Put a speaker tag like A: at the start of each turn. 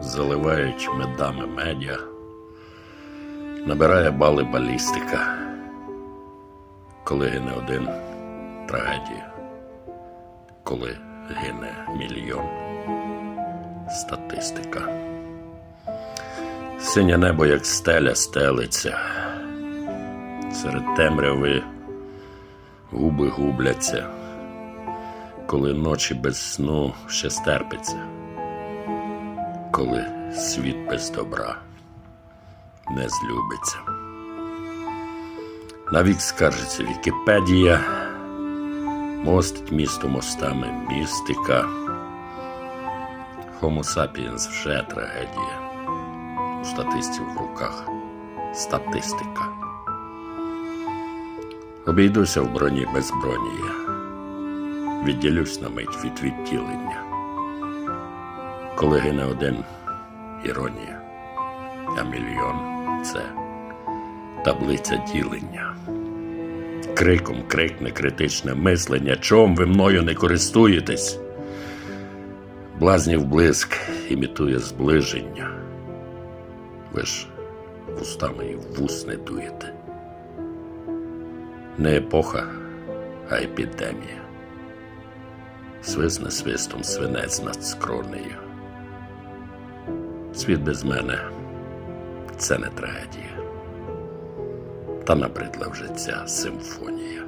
A: заливають медами медіа, набирає бали балістика. Коли гине один трагедія, коли гине мільйон статистика. Синє небо, як стеля, стелиться. Серед темряви губи губляться, коли ночі без сну ще стерпиться, коли світ без добра не злюбиться. Навік скаржиться Вікіпедія, мостить місто мостами містика. Homo sapiens вже трагедія. У статистів в руках статистика. Обійдуся в броні без броні. Відділюсь на мить від відділення. Коли гине один іронія, а мільйон це таблиця ділення. Криком крикне критичне мислення, чом ви мною не користуєтесь? Блазнів блиск імітує зближення. Ви ж вустами і вус не дуєте. Не епоха, а епідемія. Свисне свистом свинець над скронею. Світ без мене це не трагедія. Та набридла вже ця симфонія.